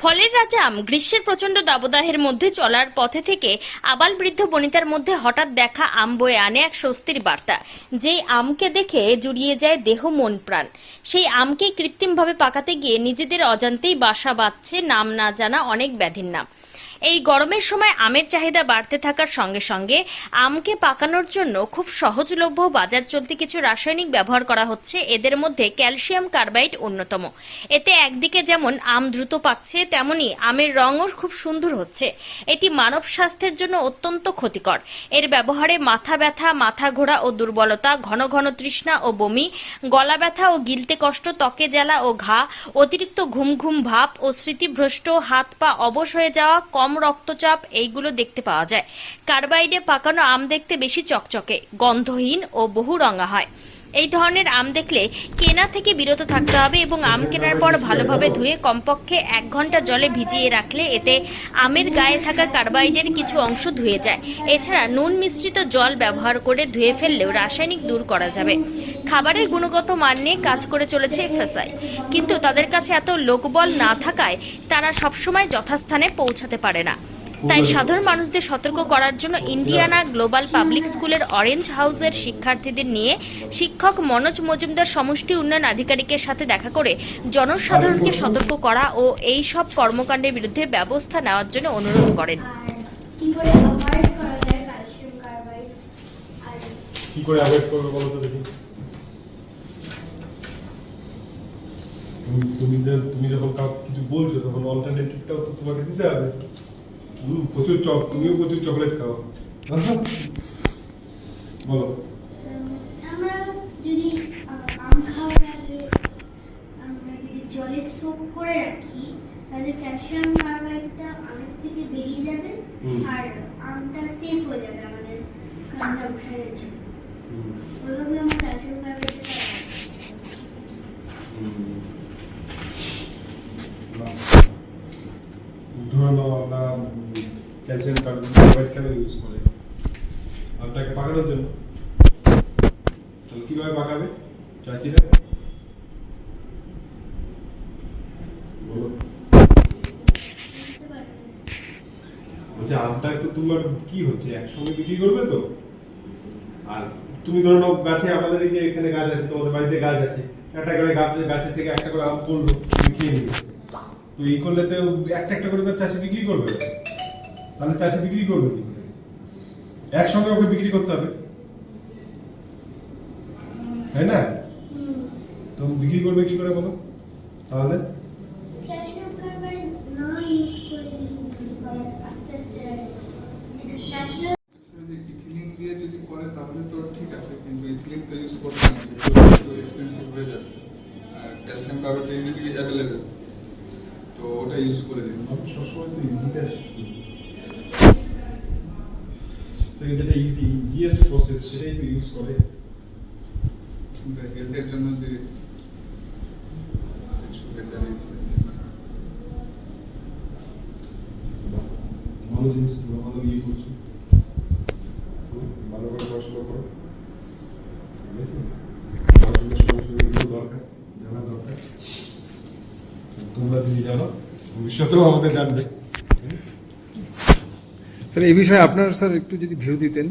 ফলের রাজা আম গ্রীষ্মের প্রচণ্ড দাবদাহের মধ্যে চলার পথে থেকে আবাল বৃদ্ধ বনিতার মধ্যে হঠাৎ দেখা আম বয়ে আনে এক স্বস্তির বার্তা। যেই আমকে দেখে জুড়িয়ে যায় দেহ মন প্রাণ। সেই আমকে কৃত্রিমভাবে পাকাতে গিয়ে নিজেদের অজান্তেই বাসা বাঁধছে নাম না জানা অনেক ব্যাধির নাম। এই গরমের সময় আমের চাহিদা বাড়তে থাকার সঙ্গে সঙ্গে আমকে পাকানোর জন্য খুব সহজলভ্য বাজার চলতি কিছু রাসায়নিক ব্যবহার করা হচ্ছে। এদের মধ্যে ক্যালসিয়াম কার্বাইড অন্যতম। এতে একদিকে যেমন আম দ্রুত পাকছে, তেমনি আমের রঙও খুব সুন্দর হচ্ছে। এটি মানব স্বাস্থ্যের জন্য অত্যন্ত ক্ষতিকর। এর ব্যবহারে মাথা ব্যথা, মাথা ঘোরা ও দুর্বলতা, ঘন ঘন তৃষ্ণা ও বমি, গলা ব্যথা ও গিলতে কষ্ট, ত্বকে জ্বালা ও ঘা, অতিরিক্ত ঘুম ঘুম ভাব ও স্মৃতিভ্রষ্ট হাত পা অবশ হয়ে যাওয়া, কম রক্তচাপ এইগুলো দেখতে পাওয়া যায়। কার্বাইডে পাকানো আম দেখতে বেশি চকচকে, গন্ধহীন ও বহু রঙা হয়। এই ধরনের আম দেখলে কেনা থেকে বিরত থাকতে হবে এবং আম কেনার পর ভালোভাবে ধুয়ে কমপক্ষে এক ঘণ্টা জলে ভিজিয়ে রাখলে এতে আমের গায়ে থাকা কার্বাইডের কিছু অংশ ধুয়ে যায়। এছাড়া নুন মিশ্রিত জল ব্যবহার করে ধুয়ে ফেললেও রাসায়নিক দূর করা যাবে। খাবারের গুণগত মান নিয়ে কাজ করে চলেছে এফএসআই। কিন্তু তাদের কাছে এত লোকবল না থাকায় তারা সবসময় যথাস্থানে পৌঁছাতে পারে না। তাই সাধারণ মানুষদের সতর্ক করার জন্য ইন্ডিয়ানা গ্লোবাল পাবলিক স্কুলের অরেঞ্জ হাউসের শিক্ষার্থীদের নিয়ে শিক্ষক মনোজ মজুমদার সমষ্টি উন্নয়ন আধিকারিকের সাথে দেখা করে জনসাধারণকে সতর্ক করা ও এই সব কর্মকাণ্ডের বিরুদ্ধে ব্যবস্থা নেওয়ার জন্য অনুরোধ করেন। কি করে অ্যাভয়েড করবে বলো তো দেখি। তুমি তুমি যখন কিছু বলছো তখন অল্টারনেটিভটাও তো তোমাকে দিতে হবে। প্রচুর চক তুমিও প্রচুর চকলেট খাও। বলো। আমরা যদি আম খাওয়ার আগে আমরা যদি জলে সোপ করে রাখি তাহলে ক্যালসিয়াম কার্বাইডটা আমের থেকে বেরিয়ে যাবে আর আমটা সেফ হয়ে যাবে আমাদের কনজাম্পশনের জন্য। ওইভাবে আমরা ক্যালসিয়াম কার্বাইডটা হুম। বাহ। ধরে নাও আমরা ক্যালসিয়াম কার্বনেট কেন ইউজ করে। আমটাকে পাকানোর জন্য। তাহলে কীভাবে পাকাবে? চাষিরা বলছে আমটা তো তোমার কি হচ্ছে? একসঙ্গে বিক্রি করবে তো? আর তুমি ধরে গাছে আমাদের এই যে এখানে গাছ আছে, তোমাদের বাড়িতে গাছ আছে। একটা করে গাছ, গাছের থেকে একটা করে আম পড়ল তুমি খেয়ে নিবে। তো এই করলে তো একটা একটা করে তো চাষি বিক্রি করবে। তাহলে চাষি বিক্রি করবে কি করে? একসঙ্গে ওকে বিক্রি করতে হবে। তাই না? তো বিক্রি করবে কি করে বলো? তাহলে? ইথিলিন দিয়ে যদি করে তো ঠিক আছে কিন্তু ইথিলিন তো ইউজ করতে না একটু এক্সপেন্সিভ হয়ে যাচ্ছে। আর ক্যালসিয়াম কার্বোনেট ইজিলি অ্যাভেলেবেল তো ওটা ইউজ করে দিন। সবসময় তো ইজিটা যেটা ইজি ইজিয়েস্ট প্রসেস সেটাই তো ইউজ করে। হেলথের জন্য যে ভালো জিনিস ভালো ইয়ে করছ। খুব ভালো করে পড়াশোনা করো। ঠিক আছে? পড়াশোনার সময় সময় দরকার জানা দরকার। তোমরা যদি জানো ভবিষ্যতেও আমাদের জানবে। স্যার এই বিষয়ে আপনার স্যার একটু যদি ভিউ দিতেন,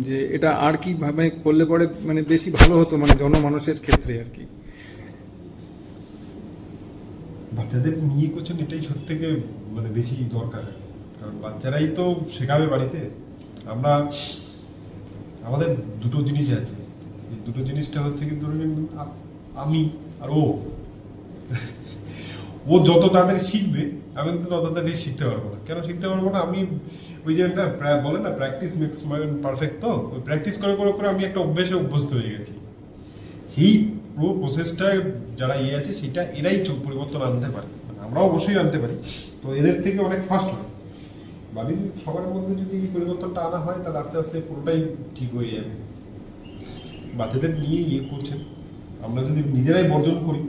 যে এটা আর কি ভাবে করলে পরে মানে বেশি ভালো হতো মানে জনমানুষের ক্ষেত্রে আর কি। বাচ্চাদের নিয়ে করছেন এটাই সব থেকে মানে বেশি দরকার। কারণ বাচ্চারাই তো শেখাবে বাড়িতে। আমরা, আমাদের দুটো জিনিস আছে। এই দুটো জিনিসটা হচ্ছে কি ধরে নিন আ- আমি আর ও। ও যত তাড়াতাড়ি শিখবে, আমি কিন্তু তত তাড়াতাড়ি শিখতে পারব না। কেন শিখতে পারব না? আমি ওই যে একটা বলে না প্র্যাকটিস মেক্স মাইন্ড পারফেক্ট তো ওই প্র্যাকটিস করে করে করে আমি একটা অভ্যেসে অভ্যস্ত হয়ে গেছি। সেই পুরো প্রসেসটা যারা ইয়ে আছে, সেটা এরাই পরিবর্তন আনতে পারে। মানে আমরাও অবশ্যই আনতে পারি। তো এদের থেকে অনেক ফাস্ট হয়। বাড়ির সবার মধ্যে যদি এই পরিবর্তনটা আনা হয়, তাহলে আস্তে আস্তে পুরোটাই ঠিক হয়ে যাবে। বাচ্চাদের নিয়ে ইয়ে করছেন। আমরা যদি নিজেরাই বর্জন করি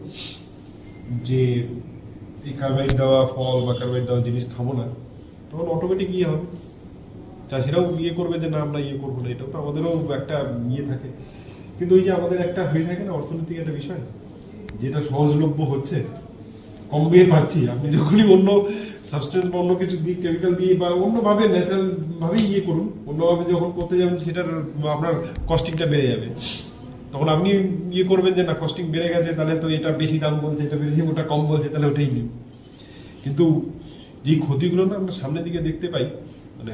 যে এই কার্বাইড দেওয়া, ফল বা কার্বাইড দেওয়া জিনিস খাব না তখন অটোমেটিক ইয়ে হবে। চাষিরাও ইয়ে করবে যে, না, আমরা ইয়ে করব না, এটাও তো আমাদেরও একটা ইয়ে থাকে। কিন্তু ওই যে আমাদের একটা হয়ে থাকে না, অর্থনৈতিক একটা বিষয়, যেটা সহজলভ্য হচ্ছে, কম বিয়ে পাচ্ছি। আপনি যখনই অন্য সাবস্টেন্স বা অন্য কিছু দিয়ে কেমিক্যাল দিয়ে বা অন্যভাবে ন্যাচারাল ভাবে ইয়ে করুন, অন্যভাবে যখন করতে যাবেন, সেটার আপনার কস্টিংটা বেড়ে যাবে। তখন আপনি ইয়ে করবেন যে, না কস্টিং বেড়ে গেছে, তাহলে তো এটা বেশি দাম বলছে, এটা বেশি, ওটা কম বলছে, তাহলে ওটাই নিন কিন্তু যে ক্ষতিগুলো না আমরা সামনের দিকে দেখতে পাই মানে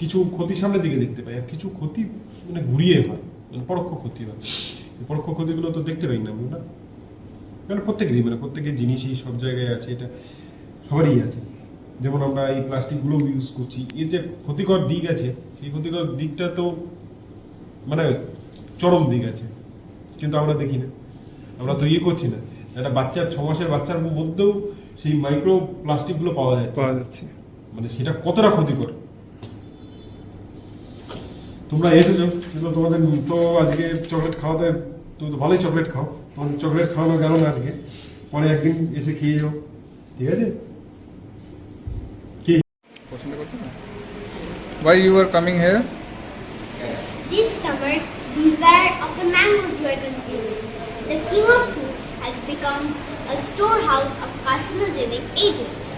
কিছু ক্ষতি সামনের দিকে দেখতে পাই, আর কিছু ক্ষতি মানে ঘুরিয়ে হয় মানে পরোক্ষ ক্ষতি হয়। পরোক্ষ ক্ষতিগুলো তো দেখতে পাই না আমরা। মানে প্রত্যেকেরই মানে প্রত্যেকের জিনিসই সব জায়গায় আছে, এটা সবারই আছে। যেমন আমরা এই প্লাস্টিকগুলো ইউজ করছি, এর যে ক্ষতিকর দিক আছে, সেই ক্ষতিকর দিকটা তো মানে চরম দিক আছে, কিন্তু আমরা দেখি না। আমরা তো ইয়ে করছি না। একটা বাচ্চার, ছ মাসের বাচ্চার মধ্যেও সেই মাইক্রো প্লাস্টিকগুলো পাওয়া যাচ্ছে। পাওয়া যাচ্ছে। মানে সেটা কতটা ক্ষতিকর? তোমরা এসেছ কিন্তু তোমাদের তো আজকে চকলেট খাওয়াতে তুমি তো ভালোই চকলেট খাও। তোমাদের চকলেট খাওয়ানো গেল না আজকে। পরে একদিন এসে খেয়ে যাও। ঠিক আছে? কি পছন্দ করছ না? Why you are coming here? This summer, beware of the mangoes you are consuming. The king of fruits has become a storehouse of carcinogenic agents.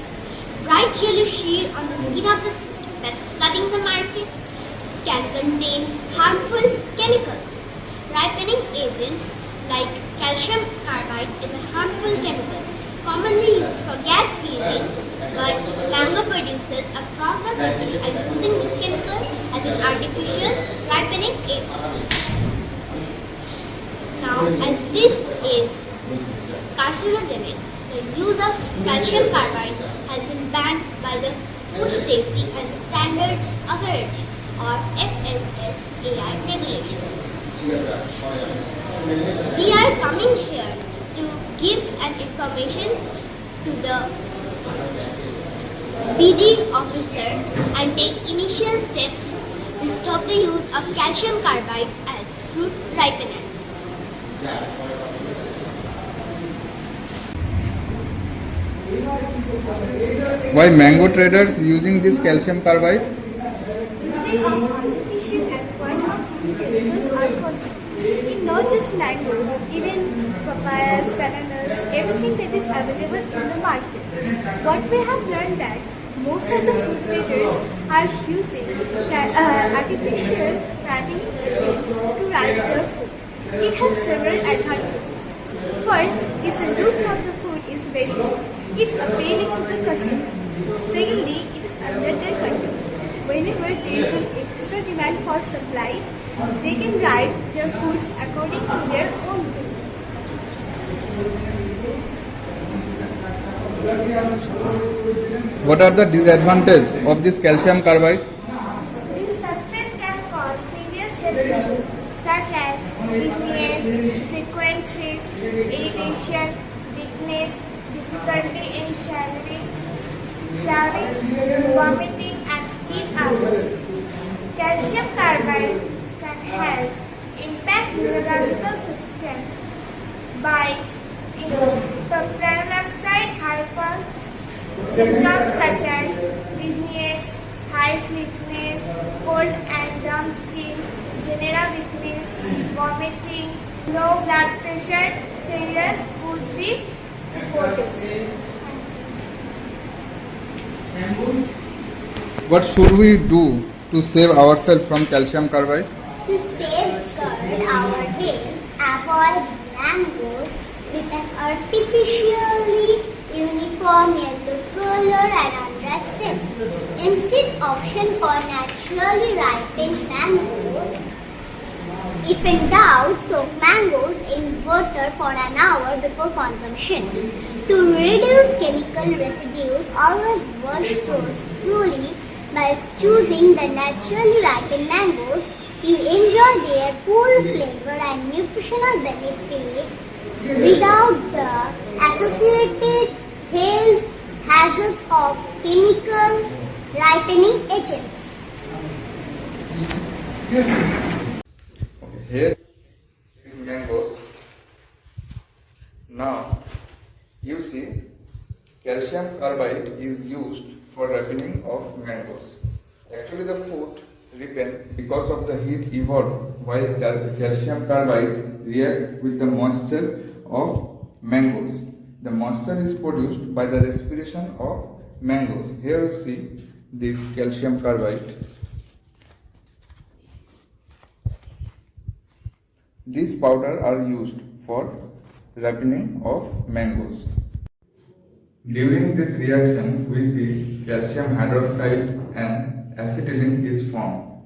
Bright yellow sheer on the skin of the fruit that's flooding the market can contain harmful chemicals. Ripening agents like calcium carbide is a harmful chemical commonly used for gas feeding, but mango producers across the country are using this chemical as an artificial ripening agent. Now, as this is carcinogenic, the use of calcium carbide has been banned by the Food Safety and Standards Authority or FSSAI regulations. We are coming here to give an information to the BD officer and take initial steps to stop the use of calcium carbide as fruit ripener. Why mango traders using this calcium carbide? Artificial not just mangoes, even papayas, bananas, everything that is available in the market. What we have learned that most of the food traders are using uh, artificial ripening agent to ripe their food. It has several advantages. First, if the looks of the food is very good, it's appealing to the customer. Secondly, it is under their control. Whenever there is an extra demand for supply, they can write their foods according to their own will. What are the disadvantages of this calcium carbide? This substance can cause serious health issues such as dizziness, frequent thirst, irritation, weakness, difficulty in swallowing, swallowing, vomiting, and skin allergies. Calcium carbide can help impact neurological system by the peroxide hypos symptoms such as dizziness, high sleepiness, cold and numb skin, general weakness, vomiting, low blood pressure, serious could be. What should we do to save ourselves from calcium carbide? To safeguard our health, avoid mangoes with an artificially uniform yellow color and unripe. Instead, option for naturally ripened mangoes. If in doubt, soak mangoes in water for an hour before consumption. To reduce chemical residues, always wash fruits thoroughly by choosing the naturally ripened mangoes. You enjoy their full flavor and nutritional benefits without the associated health hazards of chemical ripening agents. Here is mangoes. Now you see calcium carbide is used for ripening of mangoes. Actually the fruit ripen because of the heat evolved while cal- calcium carbide react with the moisture of mangoes. the moisture is produced by the respiration of mangoes. Here you see this calcium carbide. These powder are used for ripening of mangoes. During this reaction, we see calcium hydroxide and acetylene is formed.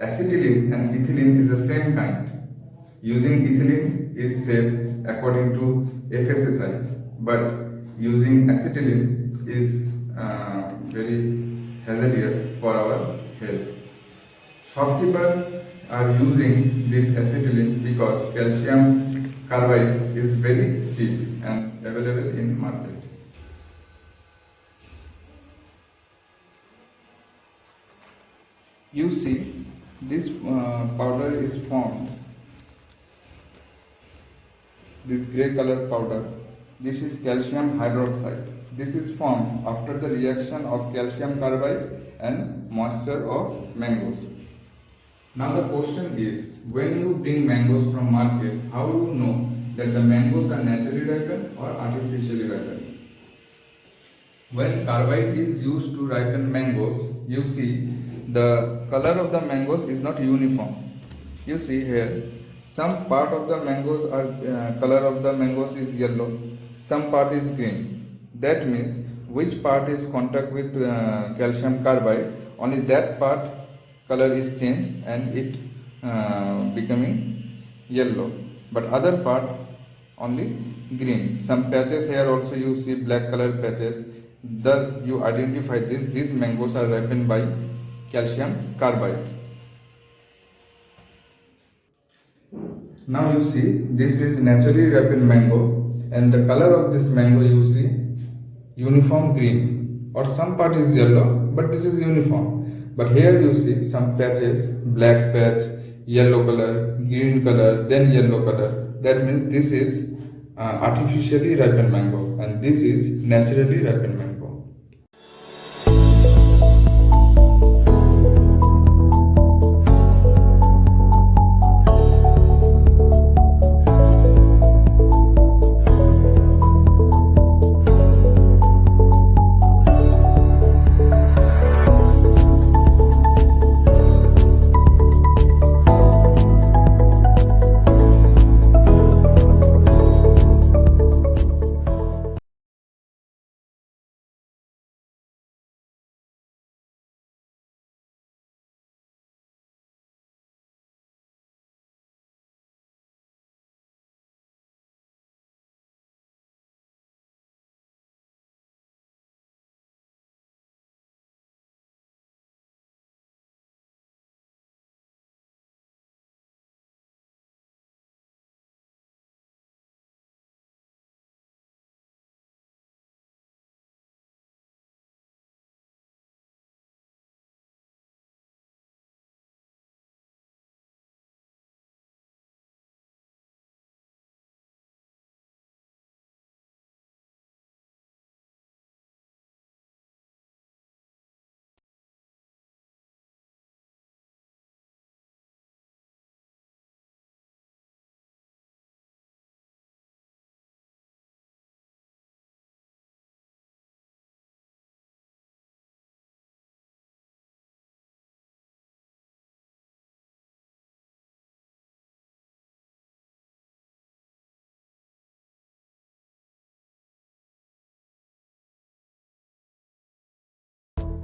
Acetylene and ethylene is the same kind. Using ethylene is safe according to FSSI, but using acetylene is uh, very hazardous for our health. Shopkeepers are using this acetylene because calcium carbide is very cheap and available in market. You see, this uh, powder is formed. This grey color powder. This is calcium hydroxide. This is formed after the reaction of calcium carbide and moisture of mangoes. Now the question is, when you bring mangoes from market, how do you know that the mangoes are naturally ripened or artificially ripened? When carbide is used to ripen mangoes, you see the color of the mangoes is not uniform. You see here, some part of the mangoes are uh, color of the mangoes is yellow, some part is green. That means which part is contact with uh, calcium carbide, only that part color is changed and it uh, becoming yellow. But other part only green. Some patches here also you see black color patches. Thus you identify this. These mangoes are ripened by calcium carbide. Now you see this is naturally ripened mango and the color of this mango you see uniform green or some part is yellow but this is uniform. But here you see some patches black patch, yellow color, green color, then yellow color. That means this is uh, artificially ripened mango and this is naturally ripened mango.